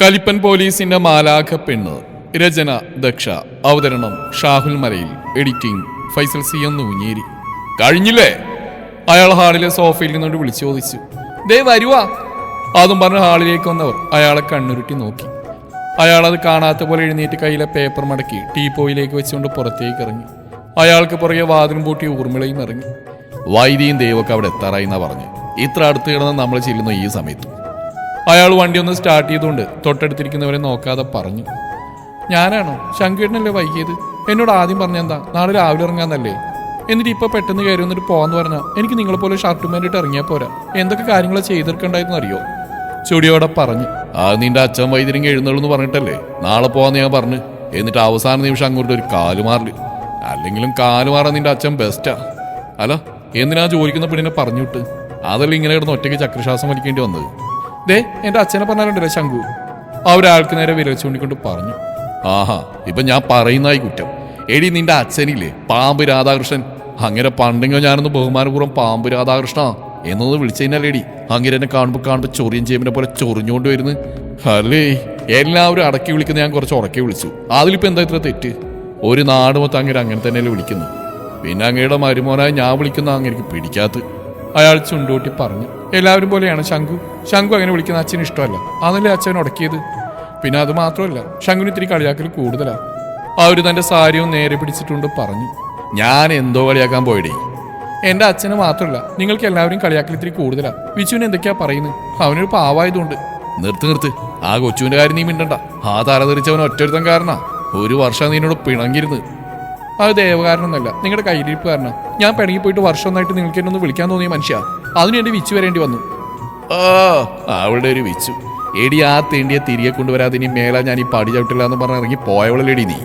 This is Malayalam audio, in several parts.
കലിപ്പൻ പോലീസിന്റെ മാലാഖ പെണ്ണ് രചന ദക്ഷ. അവതരണം ഷാഹുൽ മലയിൽ. Editing Faisal C. എന്ന് ഊഞ്ഞേരി കഴിഞ്ഞില്ലേ? അയാൾ ഹാളിലെ സോഫയിൽ നിന്നോട് വിളിച്ചു ചോദിച്ചു. ദേ വരുവാ. അതും പറഞ്ഞ് ഹാളിലേക്ക് വന്നവർ അയാളെ കണ്ണുരുട്ടി നോക്കി. അയാൾ അത് കാണാത്ത പോലെ എഴുന്നേറ്റ് കയ്യിലെ പേപ്പർ മടക്കി ടീപ്പോയിലേക്ക് വെച്ചുകൊണ്ട് പുറത്തേക്ക് ഇറങ്ങി. അയാൾക്ക് പുറകെ വാതിലും പൂട്ടി ഊർമിളയും ഇറങ്ങി. വൈദിയും ദൈവമൊക്കെ അവിടെ എത്താറായി എന്നാ പറഞ്ഞു. ഇത്ര അടുത്ത് കിടന്ന് നമ്മൾ ചെല്ലുന്ന ഈ സമയത്ത്. അയാൾ വണ്ടി ഒന്ന് സ്റ്റാർട്ട് ചെയ്തുകൊണ്ട് തൊട്ടടുത്തിരിക്കുന്നവരെ നോക്കാതെ പറഞ്ഞു. ഞാനാണോ? ശങ്കുവേട്ടനല്ലേ വൈകിയത്? എന്നോട് ആദ്യം പറഞ്ഞെന്താ? നാളെ രാവിലെ ഇറങ്ങാന്നല്ലേ? എന്നിട്ട് ഇപ്പൊ പെട്ടെന്ന് കയറി വന്നിട്ട് പോകാന്ന് പറഞ്ഞാൽ എനിക്ക് നിങ്ങളെ പോലെ ഷർട്ടും വേണ്ടിയിട്ട് ഇറങ്ങിയാൽ പോരാ. എന്തൊക്കെ കാര്യങ്ങൾ ചെയ്തെടുക്കണ്ടായെന്ന് അറിയോ ചുടിയോടെ പറഞ്ഞു. ആ നിന്റെ അച്ഛൻ വൈദ്യരിങ്ങി എഴുന്നള്ളൂ പറഞ്ഞിട്ടല്ലേ? നാളെ പോവാന്ന് ഞാൻ പറഞ്ഞു. എന്നിട്ട് അവസാന നിമിഷം അങ്ങോട്ട് ഒരു കാലുമാറിൽ അല്ലെങ്കിലും കാലുമാറാൻ നിന്റെ അച്ഛൻ ബെസ്റ്റാ അല്ല എന്തിനാ ജോലിക്കുന്ന പെണ്ണിനെ പറഞ്ഞു വിട്ട് അതല്ല ഇങ്ങനെ കിടന്ന് ഒറ്റയ്ക്ക് ചക്രശ്വാസം വലിക്കേണ്ടി വന്നത്? ദേ എന്റെ അച്ഛനെ പറഞ്ഞാലുണ്ടല്ലോ ശംഖു. ആ അവരാൾക്ക് നേരെ വിരൽ ചൂണ്ടിക്കൊണ്ട് പറഞ്ഞു. ആഹാ ഇപ്പൊ ഞാൻ പറയുന്നതായി കുറ്റം. എടി നിന്റെ അച്ഛനില്ലേ? പാമ്പ് രാധാകൃഷ്ണൻ. അങ്ങനെ പണ്ടെങ്കിൽ ഞാനൊന്ന് ബഹുമാനപൂർവം പാമ്പ് രാധാകൃഷ്ണ എന്നൊന്ന് വിളിച്ചതിനല്ലേടി. അങ്ങനെ എന്നെ കാണുമ്പോ കാണുമ്പോ ചൊറിയും ചെയ്യുമ്പോൾ പോലെ ചൊറിഞ്ഞുകൊണ്ട് വരുന്നു. അല്ലേ എല്ലാവരും അടക്കി വിളിക്കുന്ന ഞാൻ കുറച്ച് ഉറക്കി വിളിച്ചു. അതിലിപ്പോ എന്താ ഇത്ര തെറ്റ്? ഒരു നാട് മൊത്തം അങ്ങനെ അങ്ങനെ തന്നെയല്ലേ വിളിക്കുന്നു. പിന്നെ അങ്ങയുടെ മരുമോനായി ഞാൻ വിളിക്കുന്ന അങ്ങനെ പിടിക്കാത്ത അയാൾ ചുണ്ടൂട്ടി പറഞ്ഞു. എല്ലാവരും പോലെയാണ് ശംഖു. ശംഖു അങ്ങനെ വിളിക്കുന്ന അച്ഛന് ഇഷ്ടമല്ല. അതല്ലേ അച്ഛൻ ഉടക്കിയത്? പിന്നെ അത് മാത്രമല്ല ശംഖുന് ഇത്തിരി കളിയാക്കൽ കൂടുതലാണ് അവർ തന്റെ സാരിയും നേരെ പിടിച്ചിട്ടുണ്ട് പറഞ്ഞു. ഞാൻ എന്തോ കളിയാക്കാൻ പോയിടേ. എന്റെ അച്ഛന് മാത്രമല്ല നിങ്ങൾക്ക് എല്ലാവരും കളിയാക്കൽ ഇത്തിരി കൂടുതലാണ് വിച്ചുവിന് എന്തൊക്കെയാ പറയുന്നത്? അവനൊരു പാവായതുകൊണ്ട് നിർത്ത് നിർത്ത്. ആ കൊച്ചുവിന്റെ കാര്യം നീ മിണ്ടണ്ട. ആ തലതെറിച്ചവൻ ഒറ്റൊരുത്തൻ കാരണ. ഒരു വർഷം നിന്നോട് പിണങ്ങിരുന്ന് അത് ദേവകാരനൊന്നല്ല നിങ്ങളുടെ കയ്യിലിരിപ്പ് കാരണം ഞാൻ പിണങ്ങി പോയിട്ട് വർഷം ഒന്നായിട്ട് നിങ്ങൾക്ക് എന്നെ ഒന്ന് വിളിക്കാൻ തോന്നിയ മനുഷ്യ. അതിന് എന്റെ വിച്ചു വരേണ്ടി വന്നു. ഓ അവളുടെ ഒരു വിച്ചു. എടി ആ തേണ്ടിയെ തിരികെ കൊണ്ടുവരാതെ ഇനി മേല ഞാൻ ഈ പടി ചവിട്ടില്ല എന്ന് പറഞ്ഞ് ഇറങ്ങി പോയവളല്ലേടി നീ.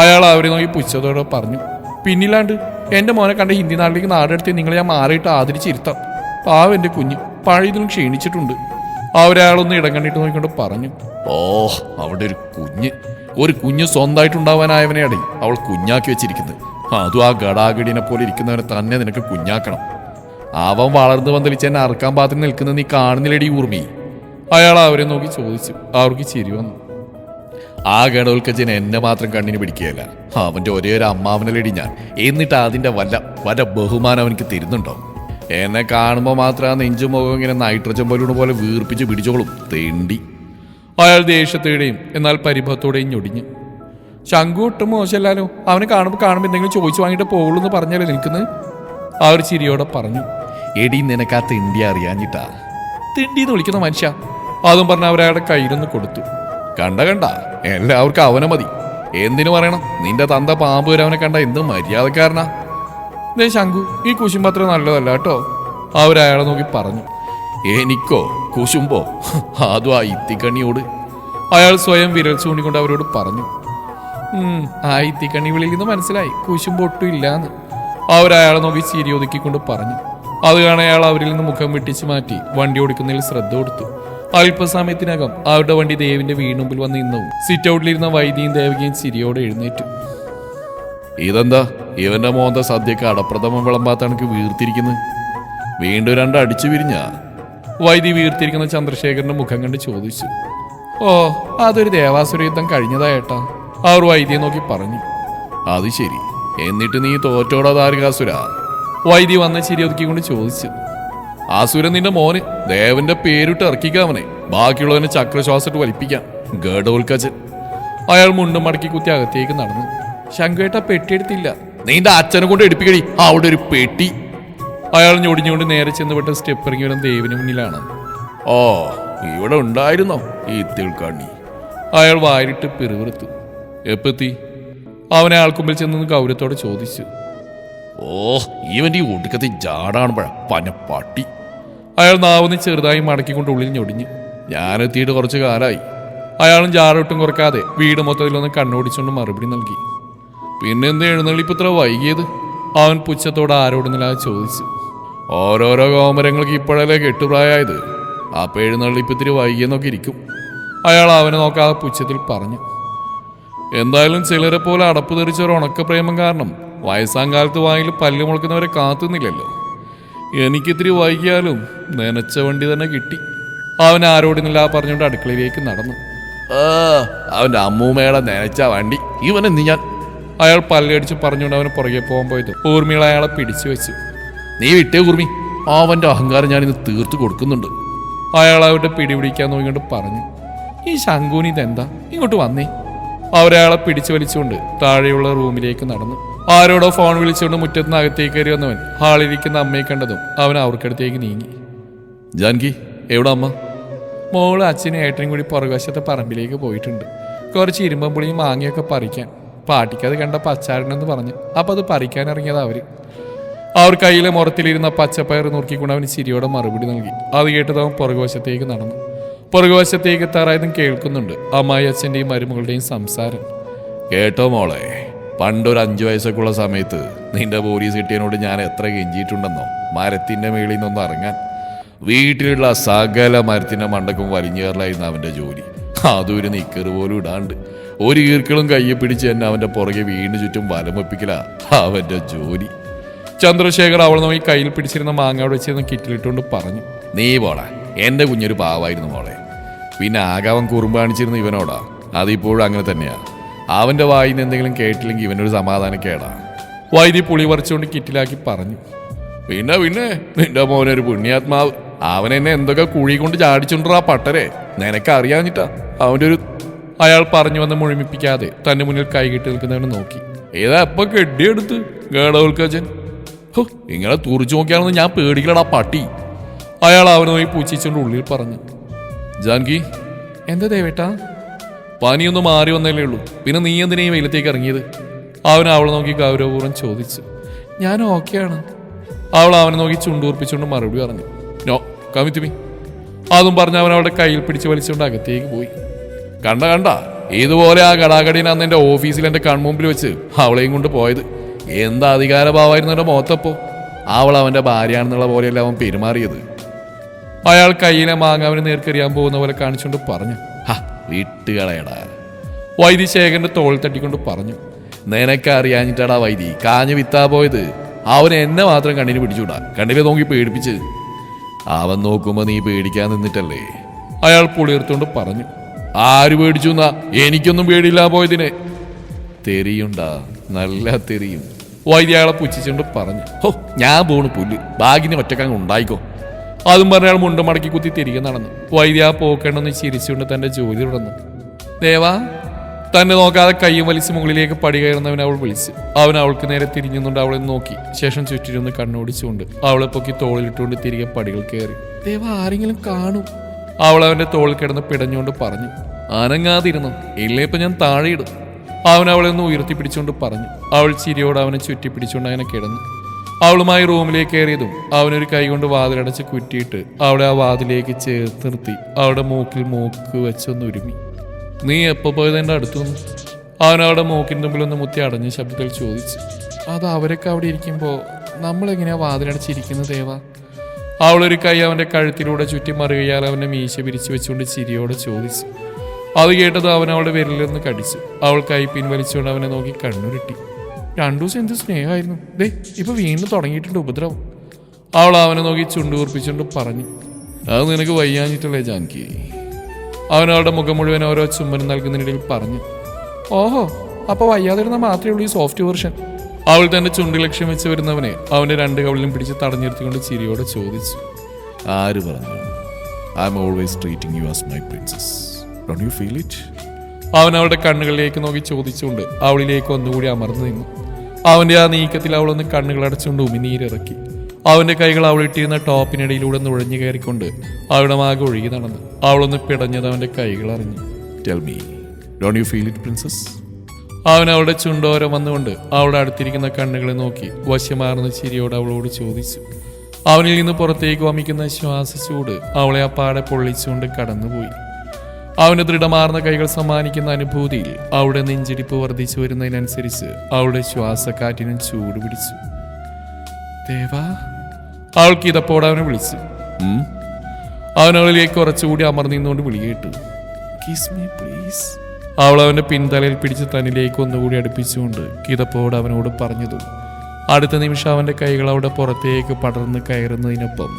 അയാൾ അവരെ നോക്കി പുച്ഛത്തോടെ പറഞ്ഞു. പിന്നില്ലാണ്ട് എന്റെ മോനെ കണ്ട ഹിന്ദി നാട്ടിലേക്ക് നാടെടുത്ത് നിങ്ങളെ ഞാൻ മാറിയിട്ട് ആദരിച്ചിരുത്താം. പാവം എന്റെ കുഞ്ഞ്. പഴയതിനും ക്ഷീണിച്ചിട്ടുണ്ട്. അവരയാളൊന്ന് ഇടം കണ്ടിട്ട് നോക്കിക്കൊണ്ട് പറഞ്ഞു. ഓ അവിടെ ഒരു കുഞ്ഞ്. ഒരു കുഞ്ഞ് സ്വന്തമായിട്ടുണ്ടാവാനായവനെയാണ് അവൾ കുഞ്ഞാക്കി വെച്ചിരിക്കുന്നത്. അതും ആ ഗടാഗടിനെ പോലെ ഇരിക്കുന്നവനെ തന്നെ നിനക്ക് കുഞ്ഞാക്കണം. അവൻ വളർന്നു വന്നലിച്ച് എന്നെ അറക്കാൻ പാത്രം നിൽക്കുന്ന നീ കാണുന്നില്ലടി ഊർമി. അയാൾ അവരെ നോക്കി ചോദിച്ചു. അവർക്ക് ചിരി വന്നു. ആ ഗണോൽക്കച്ചൻ എന്നെ മാത്രം കണ്ണിന് പിടിക്കുകയല്ല. അവന്റെ ഒരേ ഒരു അമ്മാവനലടി ഞാൻ. എന്നിട്ട് അതിന്റെ വല്ല വല്ല ബഹുമാനം അവനിക്ക് തരുന്നുണ്ടോ? എന്നെ കാണുമ്പോൾ മാത്രം ആ നെഞ്ചും മുഖം ഇങ്ങനെ നൈട്രജൻ പോലെ വീർപ്പിച്ച് പിടിച്ചോളും. തേണ്ടി. അയാൾ ദേഷ്യത്തോടെയും എന്നാൽ പരിഭവത്തോടെയും ഞൊടിഞ്ഞു. ശങ്കു ഒട്ടും മോശമല്ലാലോ? അവനെ കാണുമ്പോൾ കാണുമ്പോൾ എന്തെങ്കിലും ചോദിച്ചു വാങ്ങിയിട്ട് പോകുള്ളൂ എന്ന് പറഞ്ഞാലേ നിൽക്കുന്നത് ഒരു ചിരിയോടെ പറഞ്ഞു. എടി നിനക്ക് ആ തിണ്ടി അറിയാഞ്ഞിട്ടാ? തിണ്ടി എന്ന് വിളിക്കുന്ന മനുഷ്യ. അതും പറഞ്ഞ അവരയാളുടെ കയ്യിലൊന്ന് കൊടുത്തു. കണ്ട കണ്ട. എല്ലാവർക്കും അവനെ മതി. എന്തിനു പറയണം? നിന്റെ തന്ത പാമ്പ് വരവനെ കണ്ട എന്ത് മര്യാദക്കാരനാ. ശംഖു ഈ കുശുമ്പത്ര നല്ലതല്ല കേട്ടോ. അവരയാളെ നോക്കി പറഞ്ഞു. എനിക്കോ? കുശുമ്പോ? അതും ആ ഇത്തിക്കണ്ണിയോട്? അയാൾ സ്വയം വിരൽ ചൂണ്ടിക്കൊണ്ട് അവരോട് പറഞ്ഞു. ആ ഇത്തിക്കണ്ണി നിന്ന് മനസ്സിലായി. കുശുമ്പ് ഒട്ടും ഇല്ലാന്ന്. അവരയാളെ നോക്കി ചിരി ഒതുക്കിക്കൊണ്ട് പറഞ്ഞു. അത് കാണാൻ അയാൾ അവരിൽ നിന്ന് മുഖം വെട്ടിച്ച് മാറ്റി വണ്ടി ഓടിക്കുന്നതിൽ ശ്രദ്ധ കൊടുത്തു. അല്പസമയത്തിനകം അവരുടെ വണ്ടി ദേവിന്റെ വീടുമ്പിൽ വന്ന് നിന്നു സിറ്റ് ഔട്ടിലിരുന്ന വൈദ്യയും ദേവികയും ചിരിയോടെ എഴുന്നേറ്റു. ഇതെന്താ? ഇവന്റെ മോന്ത സദ്യക്ക് അടപ്രഥമം വിളമ്പാത്തണക്ക് വീർത്തിരിക്കുന്നത് വീണ്ടും രണ്ട് അടിച്ചു വിരിഞ്ഞ? വൈദ്യ വീർത്തിരിക്കുന്ന ചന്ദ്രശേഖരന്റെ മുഖം കണ്ട് ചോദിച്ചു. ഓ അതൊരു ദേവാസുര യുദ്ധം കഴിഞ്ഞതായേട്ടാ അവർ വൈദ്യെ നോക്കി പറഞ്ഞു. അത് ശരി. എന്നിട്ട് നീ തോറ്റോടാ താരകാസുര വൈദ്യ വന്ന ചിരി ഒതുക്കിക്കൊണ്ട് ചോദിച്ചു. ആസുരൻ നിന്റെ മോന് ദേവന്റെ പേരിട്ട് ഇറക്കിക്കാവനെ ബാക്കിയുള്ളവനെ ചക്രശ്വാസിട്ട് വലിപ്പിക്കാം. ഗഡോൽക്കച്ചൻ അയാൾ മുണ്ടും മടക്കി കുത്തി അകത്തേക്ക് നടന്നു. ശങ്കുവേട്ട പെട്ടിയെടുത്തില്ല നിന്റെ അച്ഛനെ കൊണ്ട് എടുപ്പിക്കടി. അവിടെ ഒരു പെട്ടി. അയാൾ ഞൊടിഞ്ഞുകൊണ്ട് നേരെ ചെന്ന് വിട്ട സ്റ്റെപ്പ് ഇറങ്ങി വരാൻ ദേവിന് മുന്നിലാണ്. ഓ ഇവിടെ ഉണ്ടായിരുന്നോ ഈ തിൾക്കാണി അയാൾ വാരിട്ട് പിറുവിറുത്തു എപ്പെത്തി? അവനെ ആൾക്കുമ്പിൽ ചെന്ന് ഗൗരവത്തോടെ ചോദിച്ചു. ഓ ഇവന്റെ ഈ ഒടുക്കത്തെ ജാടാണ് പന പട്ടി അയാൾ നാവുന്ന് ചെറുതായി മടക്കിക്കൊണ്ട് ഉള്ളിൽ ഞൊടിഞ്ഞു. ഞാനെത്തിയിട്ട് കുറച്ച് കാലായി. അയാളും ജാറൊട്ടും കുറക്കാതെ വീട് മൊത്തത്തിലൊന്ന് കണ്ണോടിച്ചുകൊണ്ട് മറുപടി നൽകി. പിന്നെന്ത് എഴുന്നള്ളിപ്പ് ഇത്ര വൈകിയത്? അവൻ പുച്ഛത്തോട് ആരോടുന്നില്ലാതെ ചോദിച്ചു. ഓരോരോ കോമരങ്ങൾക്ക് ഇപ്പോഴല്ലേ കെട്ടുപ്രായത് ആ എഴുന്നള്ളിപ്പ് ഇത്തിരി വൈകിയെന്നൊക്കെ ഇരിക്കും. അയാൾ അവനെ നോക്കാതെ പുച്ഛത്തിൽ പറഞ്ഞു. എന്തായാലും ചിലരെ പോലെ അടപ്പ് തെറിച്ച ഒരു ഉണക്കപ്രേമം കാരണം വയസ്സാം കാലത്ത് വായിൽ പല്ല് മുളക്കുന്നവരെ കാത്തുന്നില്ലല്ലോ. എനിക്കിത്തിരി വൈകിയാലും നനച്ച വണ്ടി തന്നെ കിട്ടി. അവൻ ആരോടുന്നില്ല പറഞ്ഞുകൊണ്ട് അടുക്കളയിലേക്ക് നടന്നു. ആ അവന്റെ അമ്മൂമ്മയുടെ നനച്ച വണ്ടി. ഇവനെ നീ ഞാൻ അയാൾ പല്ലടിച്ച് പറഞ്ഞുകൊണ്ട് അവന് പുറകെ പോകാൻ പോയത്. ഊർമിള അയാളെ പിടിച്ചു വെച്ചു. നീ വിട്ടേ കുർമി അവന്റെ അഹങ്കാരം ഞാനിന്ന് തീർത്തു കൊടുക്കുന്നുണ്ട്. അയാൾ അവരുടെ പിടിപിടിക്കാൻ നോക്കിക്കൊണ്ട് പറഞ്ഞു ഈ ശങ്കൂനി ഇതെന്താ ഇങ്ങോട്ട് വന്നേ. അവരയാളെ പിടിച്ചു വലിച്ചുകൊണ്ട് താഴെയുള്ള റൂമിലേക്ക് നടന്നു. ആരോടോ ഫോൺ വിളിച്ചുകൊണ്ട് മുറ്റത്തിന് അകത്തേക്ക് കയറി വന്നവൻ ഹാളിരിക്കുന്ന അമ്മയെ കണ്ടതും അവൻ അവർക്കടുത്തേക്ക് നീങ്ങി. ജാൻകി എവിടെ അമ്മ? മോൾ അച്ഛനും ഏട്ടനും കൂടി പുറകുവശത്തെ പറമ്പിലേക്ക് പോയിട്ടുണ്ട്. കുറച്ച് ഇരുമ്പം പുളിയും മാങ്ങയൊക്കെ പറിക്കാൻ. പാട്ടിക്കത് കണ്ട പച്ചാരനെന്ന് പറഞ്ഞു. അപ്പം അത് പറിക്കാൻ ഇറങ്ങിയത് അവർ. അവർ കയ്യിലെ മുറത്തിലിരുന്ന പച്ചപ്പയർ നോക്കിക്കൊണ്ട് അവന് ചിരിയോടെ മറുപടി നൽകി. അത് കേട്ടത് അവൻ പുറകുവശത്തേക്ക് നടന്നു. പുറകുവശത്തേക്ക് എത്താറായതും കേൾക്കുന്നുണ്ട് അമ്മായി അച്ഛന്റെയും മരുമകളുടെയും സംസാരം. കേട്ടോ മോളെ പണ്ടൊരു അഞ്ചു വയസ്സൊക്കെയുള്ള സമയത്ത് നിന്റെ പോലീസ് കിട്ടിയതിനോട് ഞാൻ എത്ര കെഞ്ചിയിട്ടുണ്ടെന്നോ മരത്തിന്റെ മേളിൽ നിന്നൊന്ന് ഇറങ്ങാൻ. വീട്ടിലുള്ള സകല മരത്തിന്റെ മണ്ടക്കും വലിഞ്ഞു കയറലായിരുന്നു ജോലി. ജോലി ഒരു നിക്കറ് പോലും ഇടാണ്ട്. ഒരു ഈർക്കളും കയ്യെ പിടിച്ച് തന്നെ അവന്റെ പുറകെ വീണ്ടും ചുറ്റും വലമൊപ്പിക്കലാ അവന്റെ ജോലി. ചന്ദ്രശേഖർ അവൾ നോക്കി കയ്യിൽ പിടിച്ചിരുന്ന മാങ്ങ അവിടെ വെച്ചിരുന്ന കിറ്റിലിട്ടുകൊണ്ട് പറഞ്ഞു നീ പോടാ എന്റെ കുഞ്ഞൊരു പാവായിരുന്നു മോളെ. പിന്നെ ആകാവൻ കുറുമ്പാണിച്ചിരുന്ന ഇവനോടാ. അതിപ്പോഴും അങ്ങനെ തന്നെയാ. അവന്റെ വായിൽ നിന്ന് എന്തെങ്കിലും കേട്ടില്ലെങ്കിൽ ഇവനൊരു സമാധാനക്കേടാ. വൈദ്യ പുളി പറിച്ചുകൊണ്ട് കിറ്റിലാക്കി പറഞ്ഞു പിന്നെ പിന്നെ നിന്റെ മോനൊരു പുണ്യാത്മാവ്. അവൻ എന്നെ എന്തൊക്കെ കുഴി കൊണ്ട് ചാടിച്ചുണ്ടാ പട്ടരെ. നിനക്ക് അറിയാഞ്ഞിട്ടാ അവന്റെ ഒരു അയാൾ പറഞ്ഞു വന്ന് മുഴുമിപ്പിക്കാതെ തന്റെ മുന്നിൽ കൈകിട്ട് നിൽക്കുന്നവനെ നോക്കി. ഏതാ എപ്പൊ കെട്ടിയെടുത്ത് ഗേഡവൽക്കച്ചൻ ഹോ ഇങ്ങനെ തുറിച്ചു നോക്കിയാണെന്ന് ഞാൻ പേടിക്കലടാ പട്ടി. അയാൾ അവനെ നോക്കി പൂച്ചിച്ചുകൊണ്ട് ഉള്ളിൽ പറഞ്ഞു. ജാൻകി? എന്താ ദേവേട്ടാ? പനിയൊന്ന് മാറി വന്നല്ലേ ഉള്ളൂ. പിന്നെ നീ എന്തിനാ ഈ വെയിലത്തേക്ക് ഇറങ്ങിയത്? അവൻ അവളെ നോക്കി ഗൗരവപൂർവം ചോദിച്ചു. ഞാൻ ഓക്കെയാണ്. അവൾ അവനെ നോക്കി ചുണ്ടൂർപ്പിച്ചുകൊണ്ട് മറുപടി പറഞ്ഞു. നോ കമിത്തുമി അതും പറഞ്ഞ് അവൻ അവളുടെ കയ്യിൽ പിടിച്ച് വലിച്ചുകൊണ്ട് അകത്തേക്ക് പോയി. കണ്ട കണ്ട. ഏതുപോലെ ആ ഗടാഗടീനാന്ന് എന്റെ ഓഫീസിൽ എന്റെ കൺമുമ്പിൽ വെച്ച് അവളെയും കൊണ്ട് പോയത്. എന്താ അധികാരഭാവമായിരുന്നു എന്റെ മോത്തപ്പോ അവൾ അവന്റെ ഭാര്യയാണെന്നുള്ള പോലെയല്ല അവൻ പെരുമാറിയത്. അയാൾ കയ്യിലെ മാങ്ങാവിന് നേർക്കെറിയാൻ പോകുന്ന പോലെ കാണിച്ചുകൊണ്ട് പറഞ്ഞു ഹാ വിട്ടുകളയടാ. വൈദി ശേഖരന്റെ തോൾ തട്ടിക്കൊണ്ട് പറഞ്ഞു നിനക്ക് അറിയാഞ്ഞിട്ടാടാ വൈദ്യ കാഞ്ഞു വിത്താ പോയത്. അവൻ എന്നെ മാത്രം കണ്ണിന് പിടിച്ചുകൂടാ. കണ്ണിനെ നോക്കി പേടിപ്പിച്ച്. അവൻ നോക്കുമ്പോൾ നീ പേടിക്കാൻ നിന്നിട്ടല്ലേ? അയാൾ പുളിർത്തുകൊണ്ട് പറഞ്ഞു ആര് പേടിച്ചു എന്നാ? എനിക്കൊന്നും പേടിയില്ല പോയതിനെ. തെറിയുണ്ടാ നല്ല തെറിയും വൈദ്യ അയാളെ പുച്ഛിച്ചുകൊണ്ട് പറഞ്ഞു ഹോ ഞാൻ പോണു പുല്ല്. ബാഗിന് ഒറ്റക്കങ്ങ് ഉണ്ടായിക്കോ. അതും പറഞ്ഞ അയാൾ മുണ്ട് മടക്കി കുത്തി തിരികെ നടന്നു. വൈദ്യ പോക്കണ്ടെന്ന് ചിരിച്ചുകൊണ്ട് തന്റെ ജോലി തുടർന്നു. ദേവാ. തന്നെ നോക്കാതെ കൈയും വലിച്ച് മുകളിലേക്ക് പടി കയറുന്നവൻ അവൾ വിളിച്ചു. അവൻ അവൾക്ക് നേരെ തിരിഞ്ഞുകൊണ്ട് അവളെ നോക്കി. ശേഷം ചുറ്റിരുന്ന് കണ്ണോടിച്ചുകൊണ്ട് അവളെ പൊക്കി തോളിലിട്ടുകൊണ്ട് തിരികെ പടികൾ കയറി. ദേവ ആരെങ്കിലും കാണും. അവൾ അവന്റെ തോളിൽ കിടന്ന് പിടഞ്ഞുകൊണ്ട് പറഞ്ഞു അനങ്ങാതിരുന്നു. ഇല്ലേ ഇപ്പൊ ഞാൻ താഴെയിടും അവൻ അവളെ ഒന്ന് ഉയർത്തിപ്പിടിച്ചുകൊണ്ട് പറഞ്ഞു. അവൾ ചിരിയോട് അവനെ ചുറ്റിപ്പിടിച്ചുകൊണ്ട് അങ്ങനെ കിടന്നു. അവളുമായി റൂമിലേക്ക് കയറിയതും അവനൊരു കൈ കൊണ്ട് വാതിലടച്ച് കുറ്റിയിട്ട് അവളെ ആ വാതിലേക്ക് ചേർത്ത് നിർത്തി. അവളുടെ മൂക്കിൽ മൂക്ക് വെച്ചൊന്ന് ഒരുമി നീ എപ്പോൾ പോയത് എന്റെ അടുത്തു നിന്ന്? അവൻ അവളുടെ മൂക്കിന്റെ മുമ്പിൽ ഒന്ന് മുത്തി അടഞ്ഞ ശബ്ദത്തിൽ ചോദിച്ചു. അത് അവരൊക്കെ അവിടെ ഇരിക്കുമ്പോൾ നമ്മളെങ്ങനെയാ വാതിലടച്ചിരിക്കുന്നത് ദേവ? അവളൊരു കൈ അവന്റെ കഴുത്തിലൂടെ ചുറ്റി മറുകയാൽ അവന്റെ മീശ പിരിച്ചു വെച്ചുകൊണ്ട് ചിരിയോടെ ചോദിച്ചു. അത് കേട്ടത് അവൻ അവളുടെ നിന്ന് കടിച്ചു. അവൾ കൈ പിൻവലിച്ചുകൊണ്ട് അവനെ നോക്കി കണ്ണുരുട്ടി. രണ്ടു ദിവസം എന്ത് സ്നേഹമായിരുന്നു. ദേ ഇപ്പൊ വീണ്ടും തുടങ്ങിയിട്ടുണ്ട് ഉപദ്രവം. അവൾ അവനെ നോക്കി ചുണ്ടുകൂർപ്പിച്ചുകൊണ്ട് പറഞ്ഞു അത് നിനക്ക് വയ്യാഞ്ഞിട്ടല്ലേ ജാൻകി? അവൻ അവളുടെ മുഖം മുഴുവൻ ഓരോ ചുമ്മനും നൽകുന്നതിനിടയിൽ പറഞ്ഞു ഓഹോ അപ്പൊ വയ്യാതിരുന്ന മാത്രമേ ഉള്ളൂ ഈ സോഫ്റ്റ് വെർഷൻ. അവൾ തന്റെ ചുണ്ടി ലക്ഷ്യം വെച്ച് വരുന്നവനെ അവന്റെ രണ്ട് കവളിലും പിടിച്ച് തടഞ്ഞിരുത്തിക്കൊണ്ട് ചിരിയോടെ ചോദിച്ചു ആര് പറഞ്ഞു? I'm always treating you as my princess don't you feel it അവൻ അവളുടെ കണ്ണുകളിലേക്ക് നോക്കി ചോദിച്ചുകൊണ്ട് അവളിലേക്ക് ഒന്നുകൂടി അമർന്നു നിന്നു. അവന്റെ ആ നീക്കത്തിൽ അവളൊന്ന് കണ്ണുകൾ അടച്ചുകൊണ്ട് ഉമിനീരിറക്കി. അവന്റെ കൈകൾ അവളിട്ടിരുന്ന ടോപ്പിനിടയിലൂടെ നുഴഞ്ഞു കയറിക്കൊണ്ട് അവളുടെ മാകെ ഒഴുകി നടന്നു. അവളൊന്ന് പിടഞ്ഞത് അവന്റെ കൈകൾ അറിഞ്ഞു. Tell me don't you feel it princess അവൻ അവളുടെ ചുണ്ടോരം വന്നുകൊണ്ട് അവളുടെ അടുത്തിരിക്കുന്ന കണ്ണുകളെ നോക്കി വശ്യമാർന്ന ചിരിയോട് അവളോട് ചോദിച്ചു. അവനിൽ നിന്ന് പുറത്തേക്ക് വമിക്കുന്ന ശ്വാസച്ചൂട് അവളെ ആ പാടെ പൊള്ളിച്ചുകൊണ്ട് കടന്നുപോയി. അവന്റെ ദൃഢമാർന്ന കൈകൾ സമ്മാനിക്കുന്ന അനുഭൂതിയിൽ അവളുടെ നെഞ്ചിടിപ്പ് വർദ്ധിച്ചു വരുന്നതിനനുസരിച്ച് അവളുടെ ശ്വാസക്കാറ്റിനും ചൂട് പിടിച്ചു. അവൾക്ക് ഇതപ്പോടെ അവനെ വിളിച്ചു. അവനവളിലേക്ക് കുറച്ചുകൂടി അമർന്നിന്നുകൊണ്ട് വിളി കേട്ടു കിസ് മീ പ്ലീസ് അവൾ അവന്റെ പിൻതലയിൽ പിടിച്ച് തന്നിലേക്ക് ഒന്നുകൂടി അടുപ്പിച്ചുകൊണ്ട് കിതപ്പോട് അവനോട് പറഞ്ഞതും. അടുത്ത നിമിഷം അവന്റെ കൈകൾ അവിടെ പുറത്തേക്ക് പടർന്ന് കയറുന്നതിനൊപ്പം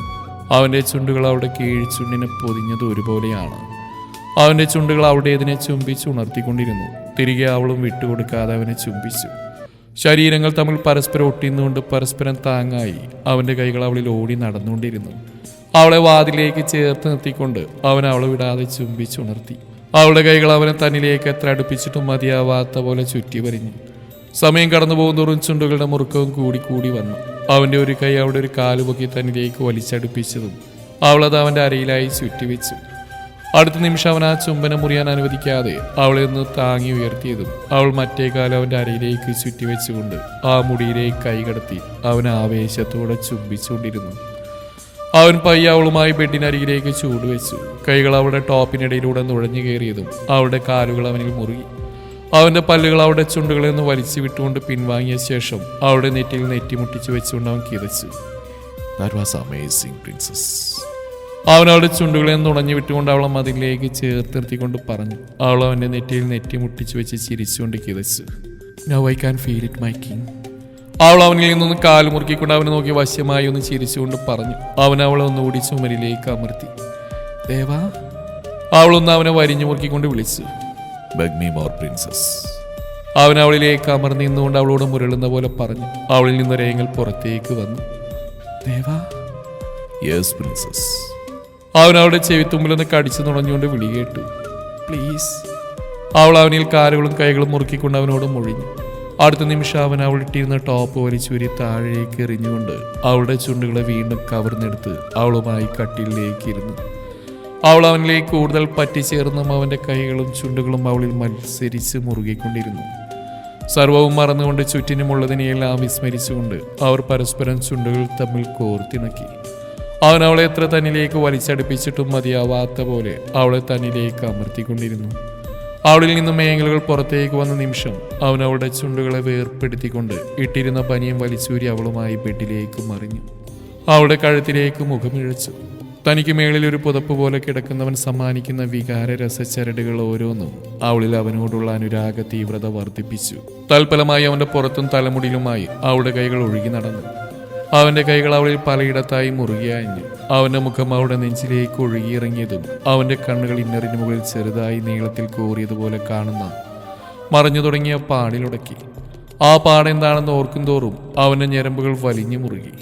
അവന്റെ ചുണ്ടുകൾ അവിടെ കീഴ്ചുണ്ടിനെ പൊതിഞ്ഞത് ഒരുപോലെയാണ്. അവന്റെ ചുണ്ടുകൾ അവളുടേതിനെ ചുംബിച്ച് ഉണർത്തിക്കൊണ്ടിരുന്നു. തിരികെ അവളും വിട്ടുകൊടുക്കാതെ അവനെ ചുംബിച്ചു. ശരീരങ്ങൾ തമ്മിൽ പരസ്പരം ഒട്ടിന്നുകൊണ്ട് പരസ്പരം താങ്ങായി അവന്റെ കൈകൾ അവളിൽ ഓടി നടന്നുകൊണ്ടിരുന്നു. അവളെ വാതിലേക്ക് ചേർത്ത് നിർത്തിക്കൊണ്ട് അവൻ അവളെ വിടാതെ ചുംബിച്ചുണർത്തി അവളുടെ കൈകൾ അവനെ തന്നിലേക്ക് എത്ര അടുപ്പിച്ചിട്ടും മതിയാവാത്ത പോലെ ചുറ്റി വരിഞ്ഞു. സമയം കടന്നു പോകുന്തോറും ചുണ്ടുകളുടെ മുറുക്കവും കൂടി കൂടി വന്നു. അവന്റെ ഒരു കൈ അവിടെ ഒരു കാലുപൊക്കി തന്നിലേക്ക് വലിച്ചടുപ്പിച്ചതും അവളത് അവന്റെ അരയിലായി ചുറ്റിവെച്ചു. അടുത്ത നിമിഷം അവൻ ആ ചുംബനം മുറിയാൻ അനുവദിക്കാതെ അവളെ ഒന്ന് താങ്ങി ഉയർത്തിയതും അവൾ മറ്റേ കാലം അവന്റെ അരയിലേക്ക് ചുറ്റിവെച്ചുകൊണ്ട് ആ മുടിയിലേക്ക് കൈകടത്തി അവൻ ആവേശത്തോടെ ചുംബിച്ചുകൊണ്ടിരുന്നു. അവൻ പയ്യ അവളുമായി ബെഡിനരികിലേക്ക് ചൂടുവെച്ചു കൈകൾ അവളുടെ ടോപ്പിനിടയിലൂടെ നുഴഞ്ഞു കയറിയതും അവളുടെ കാലുകൾ അവനിൽ മുറുകി. അവന്റെ പല്ലുകൾ അവളുടെ ചുണ്ടുകളിൽ നിന്ന് വലിച്ചു വിട്ടുകൊണ്ട് പിൻവാങ്ങിയ ശേഷം അവളുടെ നെറ്റിയിൽ നെറ്റിമുട്ടിച്ച് വെച്ചുകൊണ്ട് അവൻ കിതച്ചു. ദാറ്റ് വാസ് അമേസിംഗ് പ്രിൻസസ് അവൻ അവളുടെ ചുണ്ടുകളിൽ നിന്ന് നുണഞ്ഞു വിട്ടുകൊണ്ട് അവളെ മതിലേക്ക് ചേർത്തിർത്തിക്കൊണ്ട് പറഞ്ഞു അവൾ അവന്റെ നെറ്റിയിൽ നെറ്റി മുട്ടിച്ച് വെച്ച് ചിരിച്ചുകൊണ്ട് കിതച്ചു now I can feel it my king അവൾ അവനിൽ നിന്നൊന്ന് കാൽ മുറുക്കിക്കൊണ്ട് അവനെ നോക്കി വശ്യമായി ഒന്ന് ചിരിച്ചുകൊണ്ട് പറഞ്ഞു അവൻ അവളെ ഒന്ന് ഓടിച്ചു ചുമരിലേക്ക് അമർത്തി. ദേവാ. അവളൊന്ന് അവനെ വരിഞ്ഞു മുറുക്കിക്കൊണ്ട് വിളിച്ചു മോർ പ്രിൻസസ് അവൻ അവളിലേക്ക് അമർന്ന് നിന്നുകൊണ്ട് അവളോട് മുരളുന്ന പോലെ പറഞ്ഞു അവളിൽ നിന്ന് രേങ്ങൾ പുറത്തേക്ക് വന്നു. ദേവാ. യെസ് പ്രിൻസസ് അവൻ അവളുടെ ചെവിത്തുമ്പിലൊന്ന് കടിച്ചു നുണഞ്ഞുകൊണ്ട് വിളി കേട്ടു. പ്ലീസ് അവൾ അവനിൽ കാലുകളും കൈകളും മുറുക്കിക്കൊണ്ട് അവനോട് മൊഴിഞ്ഞു. അടുത്ത നിമിഷം അവൻ അവൾ ഇട്ടിരുന്ന ടോപ്പ് വലിച്ചൂരി താഴേക്ക് എറിഞ്ഞുകൊണ്ട് അവളുടെ ചുണ്ടുകളെ വീണ്ടും കവർന്നെടുത്ത് അവളുമായി കട്ടിലേക്ക് ഇരുന്നു. അവൾ അവനിലേക്ക് കൂടുതൽ പറ്റിച്ചേർന്നും അവന്റെ കൈകളും ചുണ്ടുകളും അവളിൽ മത്സരിച്ച് മുറുകിക്കൊണ്ടിരുന്നു. സർവവും മറന്നുകൊണ്ട് ചുറ്റിനുമുള്ളതിനെയെല്ലാം വിസ്മരിച്ചുകൊണ്ട് അവർ പരസ്പരം ചുണ്ടുകൾ തമ്മിൽ കോർത്തിണക്കി. അവൻ അവളെ എത്ര തന്നിലേക്ക് വലിച്ചടുപ്പിച്ചിട്ടും മതിയാവാത്ത പോലെ അവളെ തന്നിലേക്ക് അമർത്തിക്കൊണ്ടിരുന്നു. അവളിൽ നിന്നും മേഖലകൾ പുറത്തേക്ക് വന്ന നിമിഷം അവൻ അവളുടെ ചുണ്ടുകളെ വേർപ്പെടുത്തിക്കൊണ്ട് ഇട്ടിരുന്ന പനിയും വലിച്ചൂരി അവളുമായി ബെഡിലേക്ക് മറിഞ്ഞു. അവളുടെ കഴുത്തിലേക്ക് മുഖമിഴച്ചു. തനിക്ക് മേളിൽ ഒരു പുതപ്പ് പോലെ കിടക്കുന്നവൻ സമ്മാനിക്കുന്ന വികാര രസച്ചരടുകൾ ഓരോന്നും അവളിൽ അവനോടുള്ള അനുരാഗ തീവ്രത വർദ്ധിപ്പിച്ചു. തൽഫലമായി അവന്റെ പുറത്തും തലമുടിയിലുമായി അവളുടെ കൈകൾ ഒഴുകി നടന്നു. അവന്റെ കൈകൾ അവളിൽ പലയിടത്തായി മുറുകിയാഞ്ഞു അവന്റെ മുഖം അവളുടെ നെഞ്ചിലേക്ക് ഒഴുകിയിറങ്ങിയതും അവന്റെ കണ്ണുകൾ ഇന്നറിന് മുകളിൽ ചെറുതായി നീളത്തിൽ കോറിയതുപോലെ കാണുന്ന മറഞ്ഞു തുടങ്ങിയ പാടിലുടക്കി ആ പാടെന്താണെന്ന് ഓർക്കും തോറും അവന്റെ ഞരമ്പുകൾ വലിഞ്ഞു മുറുകി.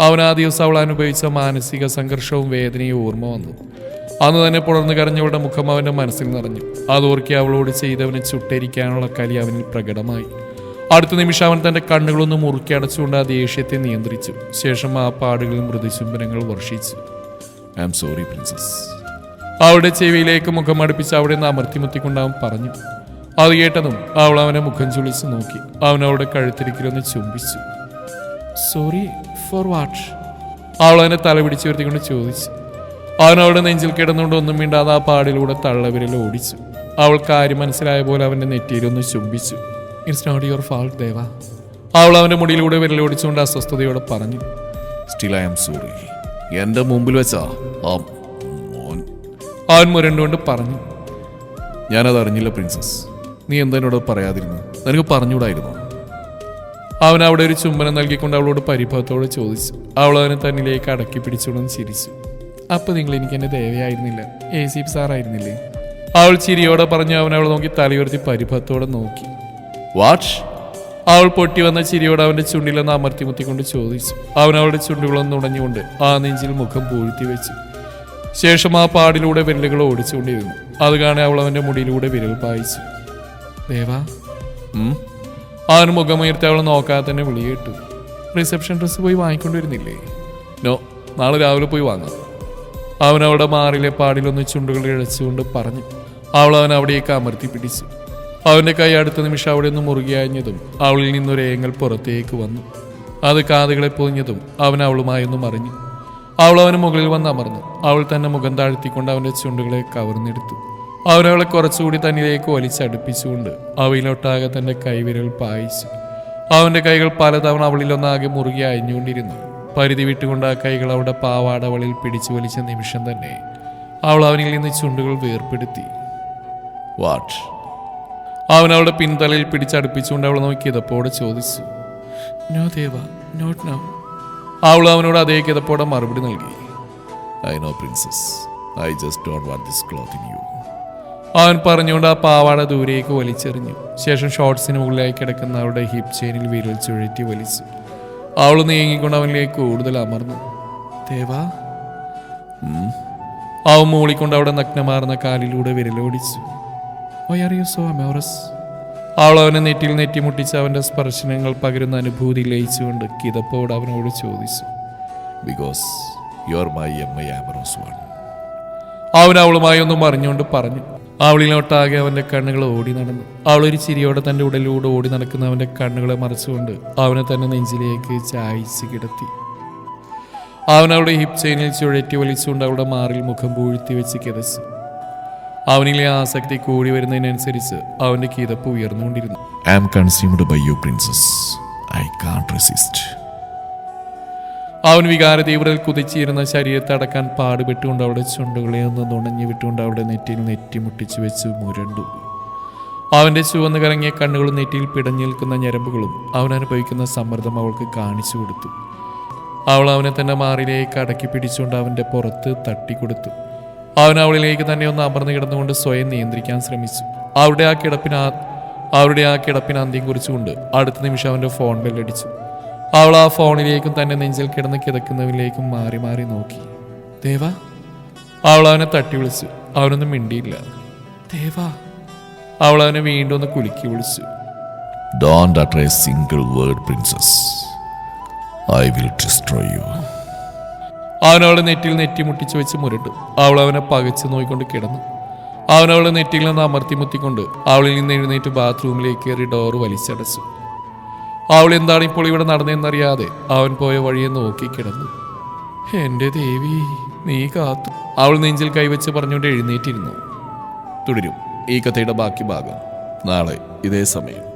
അവൻ ആ ദിവസം അവൾ അനുഭവിച്ച മാനസിക സംഘർഷവും വേദനയും ഓർമ്മ വന്നു. അന്ന് തന്നെ പുണർന്നു കരഞ്ഞവളുടെ മുഖം അവന്റെ മനസ്സിൽ നിറഞ്ഞു. അതോർക്കി അവളോട് ചെയ്തവനെ ചുട്ടരിക്കാനുള്ള കലി അവനിൽ പ്രകടമായി. അടുത്ത നിമിഷം അവൻ തന്റെ കണ്ണുകളൊന്ന് മുറുക്കി അടച്ചുകൊണ്ട് ആ ദേഷ്യത്തെ നിയന്ത്രിച്ചു. ശേഷം ആ പാടുകളിൽ മൃദുചുംബനങ്ങൾ വർഷിച്ചു. ഐ എം സോറി പ്രിൻസസ് അവളുടെ ചെവിയിലേക്ക് മുഖം അടുപ്പിച്ച് അവിടെ നിന്ന് അമർത്തിമുത്തിക്കൊണ്ട് അവൻ പറഞ്ഞു. അത് കേട്ടതും അവൾ അവനെ മുഖം ചുളിച്ച് നോക്കി. അവൻ അവളുടെ കഴുത്തിരിക്കലൊന്ന് ചുംബിച്ചു. സോറി ഫോർ വാട്ട് അവൾ അവനെ തല പിടിച്ചു വരുത്തിക്കൊണ്ട് ചോദിച്ചു. അവൻ അവളുടെ നെഞ്ചിൽ കിടന്നുകൊണ്ട് ഒന്നും മിണ്ടാതെ ആ പാടിലൂടെ തള്ളവിരൽ ഓടിച്ചു. അവൾ കാര്യം മനസ്സിലായ പോലെ അവന്റെ നെറ്റിയിലൊന്ന് ചുംബിച്ചു. It's not your fault Deva അവൾ അവന്റെ മുടിയിലൂടെ വിരലോടിച്ചുകൊണ്ട് അസ്വസ്ഥതയോടെ പറഞ്ഞു. സ്റ്റിൽ ഐ ആം സോറി എന്റെ മുമ്പിൽ വെച്ചാ അവൻ മുരണ്ടുകൊണ്ട് പറഞ്ഞു. ഞാനത് അറിഞ്ഞില്ല പ്രിൻസസ് നീ എന്തെന്നോട് പറയാതിരുന്നു നിനക്ക് പറഞ്ഞുകൂടായിരുന്നു? അവൻ അവിടെ ഒരു ചുംബനം നൽകിക്കൊണ്ട് അവളോട് പരിഭവത്തോടെ ചോദിച്ചു. അവൾ അവനെ തന്നിലേക്ക് അടക്കി പിടിച്ചുകൊണ്ട് ചിരിച്ചു. അപ്പോൾ നിങ്ങൾ എനിക്ക് എന്റെ ദേവയായിരുന്നില്ല? എ സി സാറായിരുന്നില്ലേ അവൾ ചിരിയോടെ പറഞ്ഞു അവൻ അവളെ നോക്കി തലയുയർത്തി പരിഭവത്തോടെ നോക്കി. വാട്ട് അവൾ പൊട്ടി വന്ന ചിരിയോട് അവന്റെ ചുണ്ടിലൊന്ന് അമർത്തി മുത്തിക്കൊണ്ട് ചോദിച്ചു. അവൻ അവളുടെ ചുണ്ടുകളൊന്ന് ഉണഞ്ഞുകൊണ്ട് ആ നെഞ്ചിൽ മുഖം പൂഴ്ത്തി വെച്ചു. ശേഷം ആ പാടിലൂടെ വിരലുകൾ ഓടിച്ചുകൊണ്ടിരുന്നു. അത് കാണെ അവൾ അവന്റെ മുടിയിലൂടെ വിരൽ പായിച്ചു. ദേവാ. അവൻ മുഖമുയർത്തി അവളെ നോക്കാതെ തന്നെ വിളി കേട്ടു റിസപ്ഷൻ ഡ്രസ്സ് പോയി വാങ്ങിക്കൊണ്ടിരുന്നില്ലേ? നോ നാളെ രാവിലെ പോയി വാങ്ങാം. അവൻ അവിടെ മാറിലെ പാടിലൊന്ന് ചുണ്ടുകൾ ഇഴച്ചുകൊണ്ട് പറഞ്ഞു. അവൾ അവൻ അവിടേക്ക് അമർത്തി പിടിച്ചു. അവന്റെ കൈ അടുത്ത നിമിഷം അവിടെ നിന്ന് മുറുകിയഞ്ഞതും അവളിൽ നിന്നൊരു ഏങ്ങൽ പുറത്തേക്ക് വന്നു. അത് കാതുകളെ പൊതിഞ്ഞതും അവൻ അവളുമായി അറിഞ്ഞു അവൾ അവന് മുകളിൽ വന്ന് അമർന്നു. അവൾ തന്നെ മുഖം താഴ്ത്തിക്കൊണ്ട് അവന്റെ ചുണ്ടുകളെ കവർന്നെടുത്തു. അവനവളെ കുറച്ചുകൂടി തന്നിലേക്ക് വലിച്ചടുപ്പിച്ചുകൊണ്ട് അവയിലൊട്ടാകെ തന്റെ കൈവിരൽ പായിച്ചു. അവന്റെ കൈകൾ പലതവണ അവളിലൊന്നാകെ മുറുകി അയഞ്ഞുകൊണ്ടിരുന്നു. പരിധി വിട്ടുകൊണ്ട് ആ കൈകൾ അവളുടെ പാവാടവളിൽ പിടിച്ചു വലിച്ച നിമിഷം തന്നെ അവൾ അവനിൽ നിന്ന് ചുണ്ടുകൾ വേർപ്പെടുത്തി. വാട്ട് അവൻ അവളുടെ പിൻതലയിൽ പിടിച്ചടുപ്പിച്ചുകൊണ്ട് അവൾ നോക്കി കിതപ്പോടെ ചോദിച്ചു നോ ദേവ നോട്ട് നോ. അവൾ അവനോട് അതേ കിതപ്പോടെ മറുപടി നൽകി I know princess I just don't want this cloth in you. അവൻ പറഞ്ഞുകൊണ്ട് ആ പാവാട ദൂരേക്ക് വലിച്ചെറിഞ്ഞു. ശേഷം ഷോർട്സിന് മുകളിലായി കിടക്കുന്ന അവളുടെ ഹിപ് ചെയിനിൽ വിരൽ ചുഴറ്റി വലിച്ചു. അവൾ നീങ്ങിക്കൊണ്ട് അവനിലേക്ക് കൂടുതൽ അമർന്നു. ദേവാ. അവൻ മൂളിക്കൊണ്ട് അവിടെ നഗ്നമാർന്ന കാലിലൂടെ വിരലോടിച്ചു. വൈ ആർ നെറ്റിയിൽ നെറ്റിമുട്ടിച്ച് അവന്റെ സ്പർശനങ്ങൾ പകരുന്ന അനുഭൂതി ലയിച്ചുകൊണ്ട് കിതപ്പോട് അവനോട് ചോദിച്ചു because you are my um I amorous one. അവൻ അവളുമായി ഒന്നും അറിഞ്ഞുകൊണ്ട് പറഞ്ഞു അവളിലോട്ടാകെ അവന്റെ കണ്ണുകൾ ഓടി നടന്നു. അവളൊരു ചിരിയോടെ തന്റെ ഉടലിലൂടെ ഓടി നടക്കുന്ന അവന്റെ കണ്ണുകളെ മറച്ചുകൊണ്ട് അവനെ തന്നെ നെഞ്ചിലേക്ക് ചായച്ച് കിടത്തി. അവൻ അവളുടെ ഹിപ് ചെയിനിൽ ചുഴറ്റി വലിച്ചുകൊണ്ട് അവളുടെ മാറിൽ മുഖം പൂഴ്ത്തി വെച്ച് കിതച്ചു. അവനിലെ ആസക്തി കൂടി വരുന്നതിനനുസരിച്ച് അവന്റെ കിതപ്പ് ഉയർന്നുകൊണ്ടിരുന്നു. I am consumed by you princess I resist അവൻ വികാര തീവ്രതയിൽ കുതിച്ചിരുന്ന ശരീരത്തെ അടക്കാൻ പാടുപെട്ടുകൊണ്ട് അവളുടെ ചുണ്ടുകളെ ഒന്ന് നുണഞ്ഞു വിട്ടുകൊണ്ട് അവളുടെ നെറ്റിയിൽ നെറ്റി മുട്ടിച്ച് വെച്ച് മുരണ്ടു. അവന്റെ ചുവന്ന് കറങ്ങിയ കണ്ണുകളും നെറ്റിയിൽ പിടഞ്ഞു നിൽക്കുന്ന ഞരമ്പുകളും അവൻ അനുഭവിക്കുന്ന സമ്മർദ്ദം അവൾക്ക് കാണിച്ചു കൊടുത്തു. അവൾ അവനെ തന്നെ മാറിലേക്ക് അടക്കി പിടിച്ചുകൊണ്ട് അവന്റെ പുറത്ത് തട്ടിക്കൊടുത്തു. അവൻ അവളിലേക്ക് തന്നെ ഒന്ന് അമർന്നു കിടന്നുകൊണ്ട് സ്വയം നിയന്ത്രിക്കാൻ ശ്രമിച്ചു. അവരുടെ ആ കിടപ്പിന് അവരുടെ ആ കിടപ്പിന് അന്ത്യം കുറിച്ചുകൊണ്ട് അടുത്ത നിമിഷം അവന്റെ ഫോൺ ബെല്ലടിച്ചു. അവൾ ആ ഫോണിലേക്കും തന്നെ നെഞ്ചിൽ കിടന്ന് കിടക്കുന്നവരിലേക്കും മാറി മാറി നോക്കി. ദേവ അവൾ അവനെ തട്ടി വിളിച്ചു. അവനൊന്നും മിണ്ടിയില്ല. ദേവ അവൾ അവനെ വീണ്ടും ഒന്ന് കുലുക്കി വിളിച്ചു. Don't utter a single word, princess. I will destroy you. നെറ്റിൽ നെറ്റിയിൽ നെറ്റി മുട്ടിച്ച് വെച്ച് മുരട്ടു. അവൾ അവനെ പകച്ച് നോയിക്കൊണ്ട് കിടന്നു. അവനവളെ നെറ്റിയിൽ നിന്ന് അമർത്തി മുത്തിക്കൊണ്ട് അവളിൽ നിന്ന് എഴുന്നേറ്റ് ബാത്റൂമിലേക്ക് കയറി ഡോറ് വലിച്ചടച്ചു. അവൾ എന്താണ് ഇപ്പോൾ ഇവിടെ നടന്നതെന്നറിയാതെ അവൻ പോയ വഴിയെ നോക്കി കിടന്നു. എന്റെ ദേവി നീ കാത്തു. അവൾ നെഞ്ചിൽ കൈവച്ച് പറഞ്ഞുകൊണ്ട് എഴുന്നേറ്റിരുന്നു. തുടരും. ഈ കഥയുടെ ബാക്കി ഭാഗം നാളെ ഇതേ സമയം.